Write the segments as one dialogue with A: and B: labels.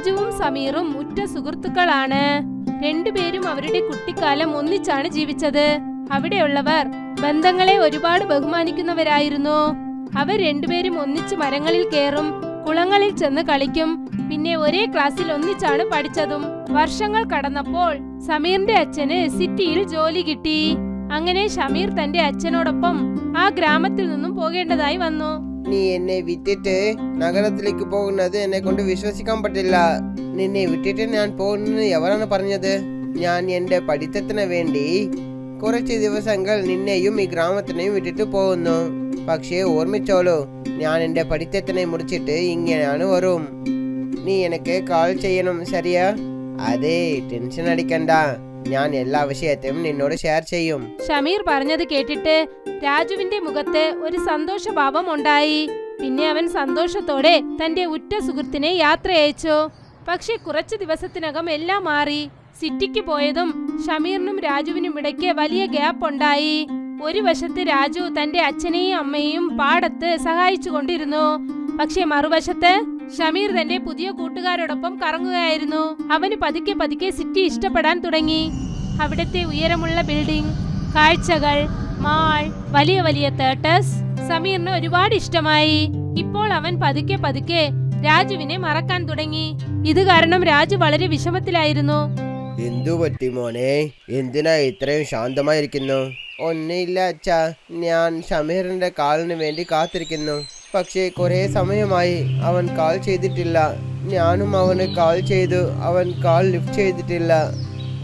A: രാജുവും സമീറും ഉറ്റ സുഹൃത്തുക്കളാണ്. രണ്ടുപേരും അവരുടെ കുട്ടിക്കാലം ഒന്നിച്ചാണ് ജീവിച്ചത്. അവിടെയുള്ളവർ ബന്ധങ്ങളെ ഒരുപാട് ബഹുമാനിക്കുന്നവരായിരുന്നു. അവർ രണ്ടുപേരും ഒന്നിച്ച് മരങ്ങളിൽ കയറും കുളങ്ങളിൽ ചെന്ന് കളിക്കും പിന്നെ ഒരേ ക്ലാസ്സിൽ ഒന്നിച്ചാണ് പഠിച്ചതും. വർഷങ്ങൾ കടന്നപ്പോൾ സമീറിന്റെ അച്ഛന് സിറ്റിയിൽ ജോലി കിട്ടി. അങ്ങനെ ഷമീർ തന്റെ അച്ഛനോടൊപ്പം ആ ഗ്രാമത്തിൽ നിന്നും പോകേണ്ടതായി വന്നു.
B: നീ എന്നെ വിട്ടിട്ട് നഗരത്തിലേക്ക് പോകുന്നത് എന്നെ കൊണ്ട് വിശ്വസിക്കാൻ പറ്റില്ല. നിന്നെ വിട്ടിട്ട് ഞാൻ പോകുന്നത് എവരാണ് പറഞ്ഞത്? ഞാൻ എന്റെ പഠിത്തത്തിന് വേണ്ടി കുറച്ച് ദിവസങ്ങൾ നിന്നെയും ഈ ഗ്രാമത്തിനെയും വിട്ടിട്ട് പോകുന്നു. പക്ഷേ ഓർമ്മിച്ചോളൂ ഞാൻ എന്റെ പഠിത്തത്തിനെ മുടിച്ചിട്ട് ഇങ്ങനെയാണ് വരും. നീ എനിക്ക് കാൾ ചെയ്യണം ശരിയാ? അതെ ടെൻഷൻ അടിക്കണ്ട. ഞാൻ എല്ലാ വിഷയത്തെയും നിന്നോട് ഷെയർ ചെയ്യും.
A: ഷമീർ പറഞ്ഞത് കേട്ടിട്ട് രാജുവിന്റെ മുഖത്ത് ഒരു സന്തോഷഭാവം ഉണ്ടായി. പിന്നെ അവൻ സന്തോഷത്തോടെ തന്റെ ഉറ്റ സുഹൃത്തിനെ യാത്ര അയച്ചു പക്ഷെ കുറച്ചു ദിവസത്തിനകം എല്ലാം മാറി. സിറ്റിക്ക് പോയതും ഷമീറിനും രാജുവിനും ഇടയ്ക്ക് വലിയ ഗ്യാപ്പ് ഉണ്ടായി. ഒരു വശത്ത് രാജു തന്റെ അച്ഛനെയും അമ്മയെയും പാടത്ത് സഹായിച്ചു കൊണ്ടിരുന്നു പക്ഷെ മറുവശത്ത് ഷമീർ തന്റെ പുതിയ കൂട്ടുകാരോടൊപ്പം കറങ്ങുകയായിരുന്നു. അവന് പതുക്കെ പതുക്കെ സിറ്റി ഇഷ്ടപ്പെടാൻ തുടങ്ങി. അവിടത്തെ ഉയരമുള്ള ബിൽഡിംഗ് കാഴ്ചകൾ മാൾ വലിയ വലിയ തേട്ടേഴ്സ് സമീറിന് ഒരുപാട് ഇഷ്ടമായി. ഇപ്പോൾ അവൻ പതുക്കെ പതുക്കെ രാജുവിനെ മറക്കാൻ തുടങ്ങി. ഇത് കാരണം രാജു വളരെ വിഷമത്തിലായിരുന്നു.
B: എന്തു പറ്റി മോനെ? എന്തിനാ ഇത്രയും ശാന്തമായിരിക്കുന്നു? ഒന്നില്ല അച്ഛാ. ഞാൻ ഷമീറിന്റെ കാലിന് വേണ്ടി കാത്തിരിക്കുന്നു. പക്ഷേ കുറെ സമയമായി അവൻ കാൾ ചെയ്തിട്ടില്ല. ഞാനും അവന് കാൾ ചെയ്തു. അവൻ കാൾ ലിഫ്റ്റ് ചെയ്തിട്ടില്ല.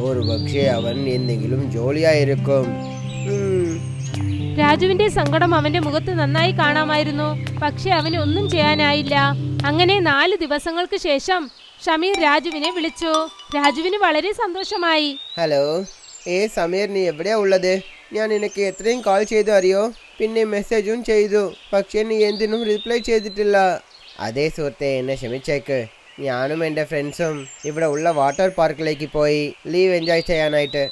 B: ഒരു പക്ഷേ അവൻ എന്തെങ്കിലും ജോലിയായിരിക്കും.
A: രാജുവിന്റെ സങ്കടം അവന്റെ മുഖത്ത് നന്നായി കാണാമായിരുന്നു. പക്ഷെ അവന് ഒന്നും ചെയ്യാനായില്ല. അങ്ങനെ നാല് ദിവസങ്ങൾക്ക് ശേഷം ഷമീർ രാജുവിനെ വിളിച്ചു. രാജുവിന് വളരെ സന്തോഷമായി.
B: ഹലോ ഏ സമീർ നീ എവിടെയാ ഉള്ളത്? ഞാൻ നിനക്ക് എത്രയും കാൾ ചെയ്തു അറിയോ? പിന്നെ മെസ്സേജും ചെയ്തു. പക്ഷേ നീ എന്തിനും റിപ്ലൈ ചെയ്തിട്ടില്ല. അതേ സുഹൃത്തെ എന്നെ ക്ഷമിച്ചേക്ക്. ഞാനും എന്റെ ഫ്രണ്ട്സും ഇവിടെ ഉള്ള വാട്ടർ പാർക്കിലേക്ക് പോയി ലീവ് എൻജോയ് ചെയ്യാനായിട്ട്.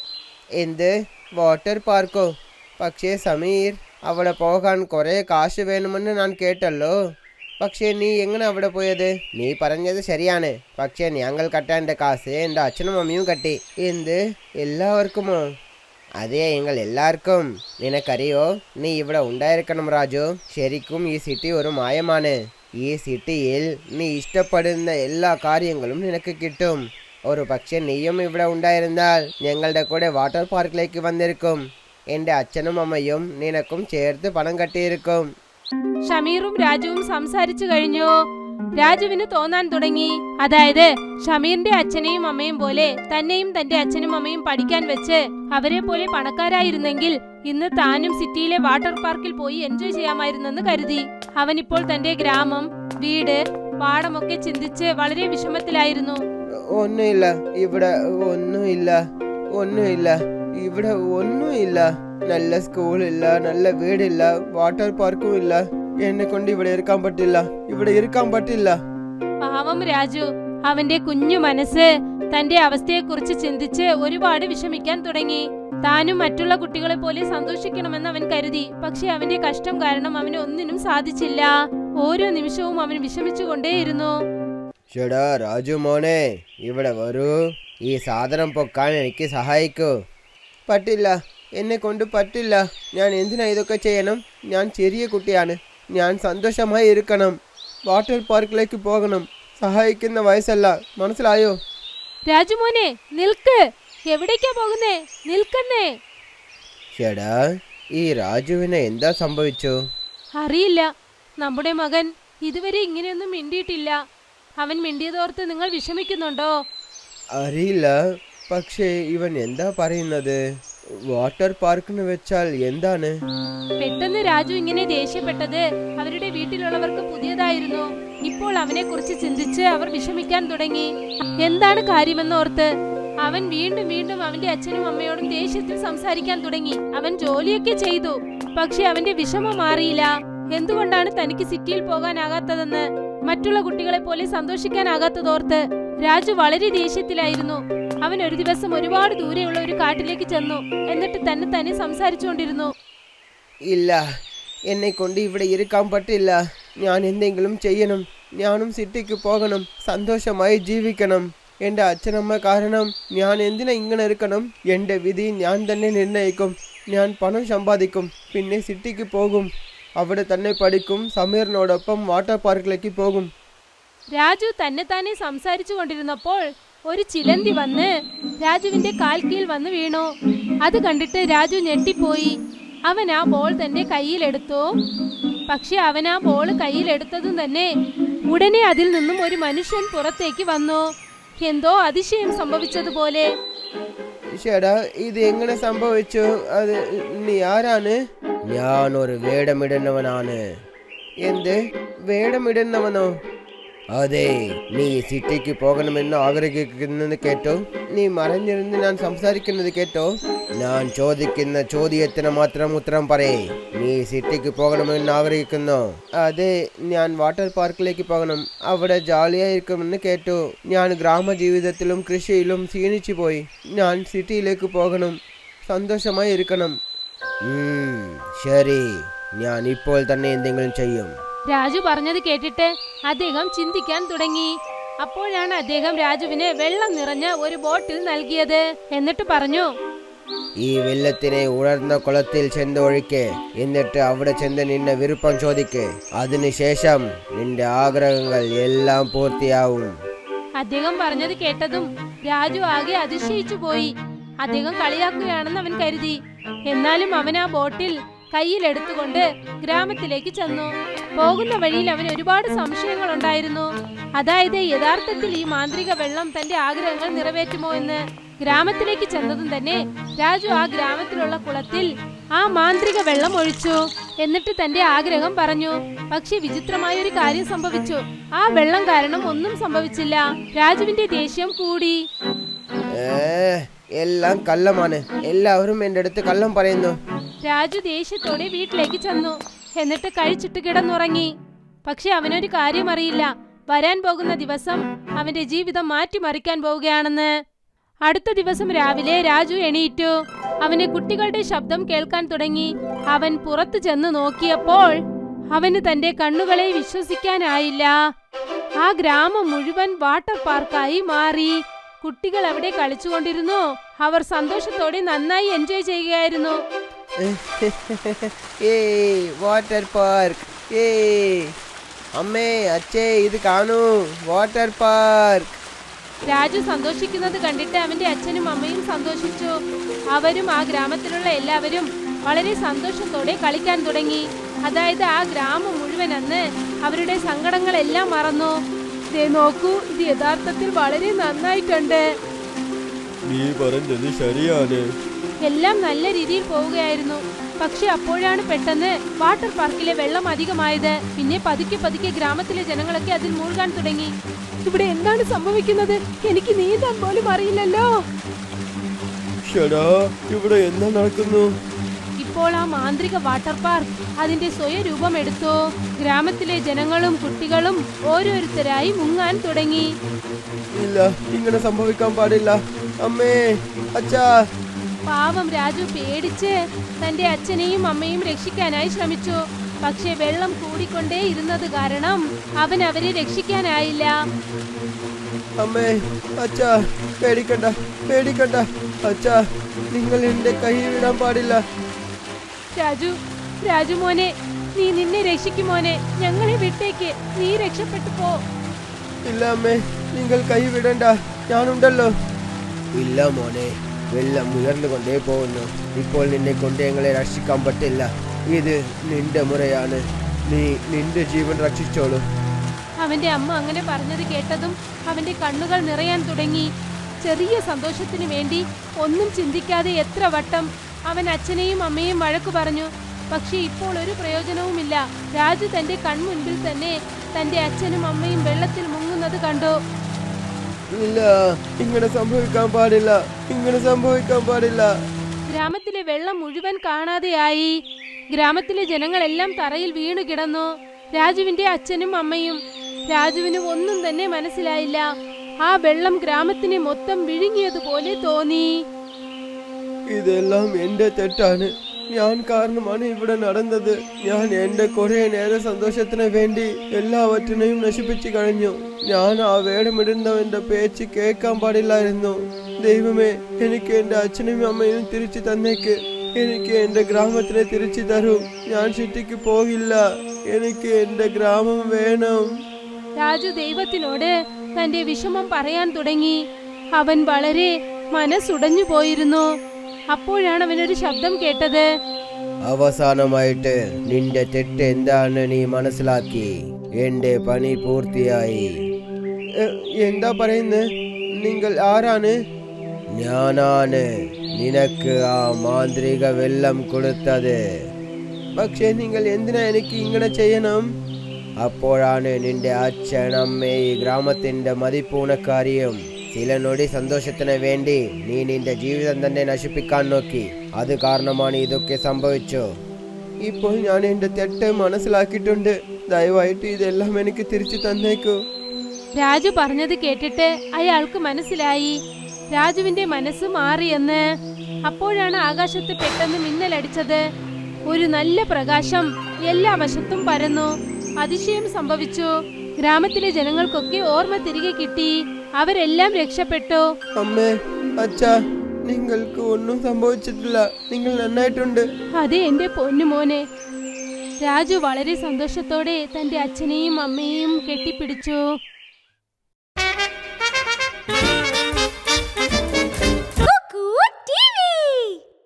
B: എന്ത്? വാട്ടർ പാർക്കോ പക്ഷേ സമീർ അവിടെ പോകാൻ കുറേ കാശ് വേണമെന്ന് ഞാൻ കേട്ടല്ലോ. പക്ഷേ നീ എങ്ങനെ അവിടെ പോയത്? നീ പറഞ്ഞത് ശരിയാണ്. പക്ഷേ ഞങ്ങൾ കട്ടേണ്ട കാശ് എന്റെ അച്ഛനും അമ്മയും കട്ടി. എന്ത്? എല്ലാവർക്കുമോ? അതെ എങ്ങൾ എല്ലാവർക്കും നിനക്കറിയോ? നീ ഇവിടെ ഉണ്ടായിരിക്കണം രാജു. ശരിക്കും ഈ സിറ്റി ഒരു മായമാണ്. ഈ സിറ്റിയിൽ നീ ഇഷ്ടപ്പെടുന്ന എല്ലാ കാര്യങ്ങളും നിനക്ക് കിട്ടും. ഒരു പക്ഷെ നീയും ഇവിടെ ഉണ്ടായിരുന്നാൽ ഞങ്ങളുടെ കൂടെ വാട്ടർ പാർക്കിലേക്ക് വന്നിരിക്കും. എന്റെ അച്ഛനും അമ്മയും നിനക്കും ചേർത്ത് പണം കട്ടിയിരിക്കും.
A: ഷമീറും രാജുവും സംസാരിച്ചു കഴിഞ്ഞു. രാജുവിന് തോന്നാൻ തുടങ്ങി. അതായത് ഷമീറിന്റെ അച്ഛനെയും അമ്മയും പോലെ തന്നെയും തന്റെ അച്ഛനും അമ്മയും പഠിക്കാൻ വെച്ച് അവരെ പോലെ പണക്കാരായിരുന്നെങ്കിൽ ഇന്ന് താനും സിറ്റിയിലെ വാട്ടർ പാർക്കിൽ പോയി എൻജോയ് ചെയ്യാമായിരുന്നെന്ന് കരുതി. അവനിപ്പോൾ തന്റെ ഗ്രാമം വീട് പാടമൊക്കെ ചിന്തിച്ച് വളരെ വിഷമത്തിലായിരുന്നു.
B: ഒന്നുമില്ല ഇവിടെ ഒന്നുമില്ല ഒന്നുമില്ല ഇവിടെ ഒന്നുമില്ല. നല്ല സ്കൂളില്ല നല്ല വീടില്ല വാട്ടർ പാർക്കും ഇല്ല. എന്നെ കൊണ്ട് ഇവിടെ ഇരിക്കാൻ പറ്റില്ല. ഇവിടെ ഇരിക്കാൻ പറ്റില്ല.
A: പാവം രാജു അവന്റെ കുഞ്ഞു മനസ്സ് തന്റെ അവസ്ഥയെക്കുറിച്ച് ചിന്തിച്ച് ഒരുപാട് വിഷമിക്കാൻ തുടങ്ങി. താനും മറ്റുള്ള കുട്ടികളെ പോലെ സന്തോഷിക്കണമെന്ന് അവൻ കരുതി. പക്ഷെ അവന്റെ കഷ്ടം കാരണം അവന് ഒന്നിനും സാധിച്ചില്ല. ഓരോ നിമിഷവും അവൻ വിഷമിച്ചുകൊണ്ടേയിരുന്നു.
B: ചേടാ രാജു മോനെ ഇവിടെ വരൂ. ഈ സാധനം പൊക്കാൻ എനിക്ക് സഹായിക്കൂ. പറ്റില്ല. എന്നെ കൊണ്ട് പറ്റില്ല. ഞാൻ എന്തിനാ ഇതൊക്കെ ചെയ്യണം? ഞാൻ ചെറിയ കുട്ടിയാണ്. ഞാൻ സന്തോഷമായി ഇരിക്കണം. വാട്ടർ പാർക്കിലേക്ക് പോകണം. സഹായിക്കുന്ന വയസ്സല്ല. മനസ്സിലായോ?
A: രാജുമോനെ നിൽക്ക്. എവിടേക്കാ പോകുന്നേ? നിൽക്കുന്നേ.
B: ചേടാ ഈ രാജുവിന് എന്താ സംഭവിച്ചു?
A: അറിയില്ല. നമ്മുടെ മകൻ ഇതുവരെ ഇങ്ങനെയൊന്നും മിണ്ടിയിട്ടില്ല. അവൻ മിണ്ടിയതോർത്ത് നിങ്ങൾ വിഷമിക്കുന്നുണ്ടോ?
B: അറിയില്ല. പക്ഷേ ഇവൻ എന്താ പറയുന്നത്? വാട്ടർ പാർക്കിന് വെച്ചാൽ എന്താണ്?
A: പെട്ടെന്ന് രാജു ഇങ്ങനെ ദേഷ്യപ്പെട്ടത് അവരുടെ വീട്ടിലുള്ളവർക്ക് പുതിയതായിരുന്നു. ഇപ്പോൾ അവനെ കുറിച്ച് ചിന്തിച്ച് അവർ വിഷമിക്കാൻ തുടങ്ങി. എന്താണ് കാര്യമെന്നോർത്ത് അവൻ വീണ്ടും വീണ്ടും അവന്റെ അച്ഛനും അമ്മയോടും ദേഷ്യത്തിൽ സംസാരിക്കാൻ തുടങ്ങി. അവൻ ജോലിയൊക്കെ ചെയ്തു പക്ഷെ അവന്റെ വിഷമം മാറിയില്ല. എന്തുകൊണ്ടാണ് തനിക്ക് സിറ്റിയിൽ പോകാനാകാത്തതെന്ന്? മറ്റുള്ള കുട്ടികളെ പോലെ സന്തോഷിക്കാനാകാത്തതോർത്ത് രാജു വളരെ ദേഷ്യത്തിലായിരുന്നു. അവൻ ഒരു ദിവസം ഒരുപാട് ദൂരെയുള്ള ഒരു കാട്ടിലേക്ക് ചെന്നു. എന്നിട്ട് തന്നെ തന്നെ സംസാരിച്ചുകൊണ്ടിരുന്നു.
B: ഇല്ല എന്നെ കൊണ്ട് ഇവിടെ ഇരിക്കാൻ പറ്റില്ല. ഞാൻ എന്തെങ്കിലും ചെയ്യണം. ഞാനും സിറ്റിക്ക് പോകണം. സന്തോഷമായി ജീവിക്കണം. എന്റെ അച്ഛനമ്മ കാരണം ഞാൻ എന്തിനാ ഇങ്ങനെ ഇരിക്കണം? എന്റെ വിധി ഞാൻ തന്നെ നിർണയിക്കും ഞാൻ പണം സമ്പാദിക്കും. പിന്നെ സിറ്റിക്ക് പോകും. അവിടെ തന്നെ പഠിക്കും. സമീറിനോടൊപ്പം വാട്ടർ പാർക്കിലേക്ക് പോകും.
A: രാജു തന്നെ തന്നെ സംസാരിച്ചു കൊണ്ടിരുന്നപ്പോൾ ഒരു ചിലന്തി വന്ന് രാജുവിന്റെ കാൽക്കീൽ വന്ന് വീണു. അത് കണ്ടിട്ട് രാജു ഞെട്ടിപ്പോയി. അവൻ ആ ബോൾ തന്റെ കയ്യിലെടുത്തു പക്ഷെ അവൻ ആ ബോൾ കയ്യിലെടുത്തതും തന്നെ ഉടനെ അതിൽ നിന്നും ഒരു മനുഷ്യൻ പുറത്തേക്ക് വന്നു. എന്തോ അതിശയം സംഭവിച്ചതുപോലെ.
B: ചേടാ ഇത് എങ്ങനെ സംഭവിച്ചു? അത് നീ ആരാണ്? ഞാൻ ഒരു വേടമിടുന്നവനാണ്. എന്ത്? വേടമിടുന്നവനോ? അതെ നീ സിറ്റിക്ക് പോകണമെന്ന് ആഗ്രഹിക്കുന്നത് കേട്ടോ. നീ മറഞ്ഞിരുന്ന് ഞാൻ സംസാരിക്കുന്നത് കേട്ടോ. ഞാൻ ചോദിക്കുന്ന ചോദ്യത്തിന് മാത്രം ഉത്തരം പറയേ. നീ സിറ്റിക്ക് പോകണമെന്ന് ആഗ്രഹിക്കുന്നു. അതെ ഞാൻ വാട്ടർ പാർക്കിലേക്ക് പോകണം. അവിടെ ജോളിയായിരിക്കുമെന്ന് കേട്ടു. ഞാൻ ഗ്രാമജീവിതത്തിലും കൃഷിയിലും ക്ഷീണിച്ചു പോയി. ഞാൻ സിറ്റിയിലേക്ക് പോകണം. സന്തോഷമായി ഇരിക്കണം ശരി. ഞാൻ ഇപ്പോൾ തന്നെ എന്തെങ്കിലും ചെയ്യും.
A: രാജു പറഞ്ഞത് കേട്ടിട്ട് അദ്ദേഹം ചിന്തിക്കാൻ തുടങ്ങി. അപ്പോഴാണ് അദ്ദേഹം രാജുവിന് വെള്ളം നിറഞ്ഞ ഒരു ബോട്ടിൽ നൽകിയത്. എന്നിട്ട് പറഞ്ഞു
B: ഈ വെള്ളത്തിനെ ഉണർന്ന കുളത്തിൽ ചെന്ന് ഒഴിക്ക് എന്നിട്ട് അവിടെ ചെന്ന് നിന്നെ വിരുപ്പം ചോദിക്ക്. അതിനുശേഷം നിന്റെ ആഗ്രഹങ്ങൾ എല്ലാം പൂർത്തിയാവും.
A: അദ്ദേഹം പറഞ്ഞത് കേട്ടതും രാജു ആകെ അതിശയിച്ചു പോയി. അദ്ദേഹം കളിയാക്കുകയാണെന്ന് അവൻ കരുതി. എന്നാലും അവൻ ആ ബോട്ടിൽ കയ്യിലെടുത്തുകൊണ്ട് ഗ്രാമത്തിലേക്ക് ചെന്നു. പോകുന്ന വഴിയിൽ അവന് ഒരുപാട് സംശയങ്ങൾ ഉണ്ടായിരുന്നു അതായത് യഥാർത്ഥത്തിൽ ഈ മാന്ത്രിക വെള്ളം തന്റെ ആഗ്രഹങ്ങൾ നിറവേറ്റുമോ എന്ന്. ഗ്രാമത്തിലേക്ക് ചെന്നതും തന്നെ രാജു ആ ഗ്രാമത്തിലുള്ള കുളത്തിൽ ആ മാന്ത്രിക വെള്ളം ഒഴിച്ചു എന്നിട്ട് തന്റെ ആഗ്രഹം പറഞ്ഞു. പക്ഷെ വിചിത്രമായ ഒരു കാര്യം സംഭവിച്ചു. ആ വെള്ളം കാരണം ഒന്നും സംഭവിച്ചില്ല. രാജുവിന്റെ ദേഷ്യം കൂടി.
B: എല്ലാം കള്ളമാണ്. എല്ലാവരും എന്റെ അടുത്ത് കള്ളം പറയുന്നു.
A: രാജു ദേഷ്യത്തോടെ വീട്ടിലേക്ക് ചെന്നു. എന്നിട്ട് കഴിച്ചിട്ട് കിടന്നുറങ്ങി. പക്ഷെ അവനൊരു കാര്യം അറിയില്ല. വരാൻ പോകുന്ന ദിവസം അവന്റെ ജീവിതം മാറ്റിമറിക്കാൻ പോവുകയാണെന്ന്. അടുത്ത ദിവസം രാവിലെ രാജു എണീറ്റു. അവന് കുട്ടികളുടെ ശബ്ദം കേൾക്കാൻ തുടങ്ങി. അവൻ പുറത്തു ചെന്ന് നോക്കിയപ്പോൾ അവന് തന്റെ കണ്ണുകളെ വിശ്വസിക്കാനായില്ല. ആ ഗ്രാമം മുഴുവൻ വാട്ടർ പാർക്കായി മാറി. കുട്ടികൾ അവിടെ കളിച്ചുകൊണ്ടിരുന്നു. അവർ സന്തോഷത്തോടെ നന്നായി എൻജോയ് ചെയ്യുകയായിരുന്നു.
B: ഏയ് വാട്ടർ പാർക്ക് ഏയ്. അമ്മേ അച്ഛേ ഇത് കാണൂ. വാട്ടർ പാർക്ക്
A: രാജു സന്തോഷിക്കുന്നത് കണ്ടിട്ട് അവന്റെ അച്ഛനും അമ്മയും സന്തോഷിച്ചു. അവരും ആ ഗ്രാമത്തിലുള്ള എല്ലാവരും വളരെ സന്തോഷത്തോടെ കളിക്കാൻ തുടങ്ങി. അതായത് ആ ഗ്രാമം മുഴുവൻ അന്ന് അവരുടെ സങ്കടങ്ങളെല്ലാം മറന്നു. ദേ നോക്കൂ ഇത് യഥാർത്ഥത്തിൽ വളരെ നന്നായിട്ടുണ്ട്.
C: നീ പറഞ്ഞത് ശരിയാണ്.
A: എല്ലാം നല്ല രീതിയിൽ പോവുകയായിരുന്നു. പക്ഷെ അപ്പോഴാണ് പെട്ടെന്ന് വാട്ടർ പാർക്കിലെ വെള്ളം അധികമായത്. പിന്നെ പതുക്കെ പതുക്കെ ഗ്രാമത്തിലെ ജനങ്ങളൊക്കെ അതിൽ മൂழ்കാൻ തുടങ്ങി. ഇവിടെ എന്താണ് സംഭവിക്കുന്നത്? എനിക്ക് നീന്താൻ പോലും അറിയില്ലല്ലോ.
C: ഇവിടെ എന്താ നടക്കുന്നു?
A: ഇപ്പോൾ ആ മാന്ത്രിക വാട്ടർ പാർക്ക് അതിന്റെ സ്വയരൂപം എടുത്തു. ഗ്രാമത്തിലെ ജനങ്ങളും കുട്ടികളും ഓരോരുത്തരായി മുങ്ങാൻ തുടങ്ങി.
B: ഇല്ല ഇങ്ങനെ സംഭവിക്കാൻ പാടില്ല. അമ്മേ അച്ഛാ.
A: പാവം രാജു പേടിച്ച് തന്റെ അച്ഛനെയും അമ്മയും രക്ഷിക്കാനായി ശ്രമിച്ചു. പക്ഷേ വെള്ളം കൂടിക്കൊണ്ടേ ഇരുന്നത് കാരണം അവൻ അവരെ രക്ഷിക്കാനായില്ല.
B: അമ്മേ അച്ഛാ പേടിക്കണ്ട പേടിക്കണ്ട. അച്ഛാ നിങ്ങൾ എന്റെ കൈ വിടാൻ പാടില്ല.
A: രാജു രാജു മോനെ നീ നിന്നെ രക്ഷിക്കും മോനെ. ഞങ്ങളെ വിട്ടേക്ക്. നീ രക്ഷപ്പെട്ടു പോ.
B: ഇല്ല അമ്മേ നിങ്ങൾ കൈ വിടണ്ട. ഞാനുണ്ടല്ലോ. ഇല്ല മോനെ. വെള്ളം ഉയർന്നുകൊണ്ടേ പോകുന്നു. ഇപ്പോൾ നിന്നെ കൊണ്ട് ഞങ്ങളെ രക്ഷിക്കാൻ പറ്റില്ല. ഇത് നിന്റെ മുറയാണ്. നീ നിന്റെ ജീവൻ രക്ഷിച്ചോളൂ.
A: അവന്റെ അമ്മ അങ്ങനെ പറഞ്ഞത് കേട്ടതും അവന്റെ കണ്ണുകൾ നിറയാൻ തുടങ്ങി. ചെറിയ സന്തോഷത്തിന് വേണ്ടി ഒന്നും ചിന്തിക്കാതെ എത്ര വട്ടം അവൻ അച്ഛനെയും അമ്മയും വഴക്കു പറഞ്ഞു. പക്ഷെ ഇപ്പോൾ ഒരു പ്രയോജനവുമില്ല. രാജു തന്റെ കൺമുൻപിൽ തന്നെ തന്റെ അച്ഛനും അമ്മയും വെള്ളത്തിൽ മുങ്ങുന്നത് കണ്ടു.
B: ഇല്ല ഇങ്ങനെ സംഭവിക്കാൻ പാടില്ല ഇങ്ങനെ സംഭവിക്കാൻ പാടില്ല.
A: ഗ്രാമത്തിലെ വെള്ളം മുഴുവൻ കാണാതെയായി. ഗ്രാമത്തിലെ ജനങ്ങളെല്ലാം തറയിൽ വീണു കിടന്നു. രാജുവിന്റെ അച്ഛനും അമ്മയും. രാജുവിന് ഒന്നും തന്നെ മനസ്സിലായില്ല. ആ വെള്ളം ഗ്രാമത്തിനെ മൊത്തം വിഴുങ്ങിയതുപോലെ തോന്നി.
B: ഇതെല്ലാം എന്റെ തെറ്റാണ്. ഞാൻ കാരണമാണ് ഇവിടെ നടന്നത്. ഞാൻ എന്റെ കുറെ നേര സന്തോഷത്തിന് വേണ്ടി എല്ലാവറ്റിനെയും നശിപ്പിച്ചു കഴിഞ്ഞു ഞാൻ ആ വേടമിടുന്നവന്റെ പേച്ച് കേൾക്കാൻ പാടില്ലായിരുന്നു. ദൈവമേ എനിക്ക് എന്റെ അച്ഛനും അമ്മയും തിരിച്ചു തന്നേക്ക്. എനിക്ക് എന്റെ ഗ്രാമത്തിനെ തിരിച്ചു തരൂ. ഞാൻ ചുറ്റിക്ക് പോകില്ല. എനിക്ക് എന്റെ ഗ്രാമം വേണം.
A: രാജു ദൈവത്തിനോട് തന്റെ വിഷമം പറയാൻ തുടങ്ങി. അവൻ വളരെ മനസ്സുടഞ്ഞു പോയിരുന്നു അപ്പോഴാണ് അവനൊരു ശബ്ദം കേട്ടത്.
D: അവസാനമായിട്ട് നിന്റെ തെറ്റ് എന്താണ് നീ മനസ്സിലാക്കി. എന്റെ പണി പൂർത്തിയായി.
B: എന്താ പറയുന്നത് നിങ്ങൾ ആരാണ്?
D: ഞാനാണ് നിനക്ക് ആ മാന്ത്രിക വെള്ളം കൊടുത്തത്.
B: പക്ഷേ നിങ്ങൾ എന്തിനാ എനിക്ക് ഇങ്ങനെ ചെയ്യണം?
D: അപ്പോഴാണ് നിന്റെ അച്ഛൻ അമ്മ ഈ ഗ്രാമത്തിന്റെ മതിപ്പൂണക്കാരിയും ചില നൊടി സന്തോഷത്തിന് വേണ്ടി നീ നിന്റെ ജീവിതം തന്നെ നശിപ്പിക്കാൻ നോക്കി. അത് കാരണമാണ് ഇതൊക്കെ സംഭവിച്ചു.
B: ഇപ്പോൾ ഞാൻ എന്റെ തെറ്റ് മനസ്സിലാക്കിയിട്ടുണ്ട്. ദയവായിട്ട് ഇതെല്ലാം എനിക്ക് തിരിച്ചു തന്നേക്കൂ.
A: രാജു പറഞ്ഞത് കേട്ടിട്ട് അയാൾക്ക് മനസ്സിലായി. രാജുവിന്റെ മനസ്സ് മാറിയെന്ന്. അപ്പോഴാണ് ആകാശത്ത് പെട്ടെന്ന് മിന്നലടിച്ചത്. ഒരു നല്ല പ്രകാശം എല്ലാ വശത്തും പരന്നു. അതിശയം സംഭവിച്ചു. ഗ്രാമത്തിലെ ജനങ്ങൾക്കൊക്കെ ഓർമ്മ തിരികെ കിട്ടി. അവരെല്ലാം രക്ഷപ്പെട്ടു.
B: അമ്മേ അച്ഛാ നിങ്ങൾക്ക് ഒന്നും സംഭവിച്ചിട്ടില്ല. നിങ്ങൾ നന്നായിട്ടുണ്ട്.
A: അതെ എന്റെ പൊന്നുമോനെ രാജു വളരെ സന്തോഷത്തോടെ തന്റെ അച്ഛനെയും അമ്മയെയും കെട്ടിപ്പിടിച്ചു.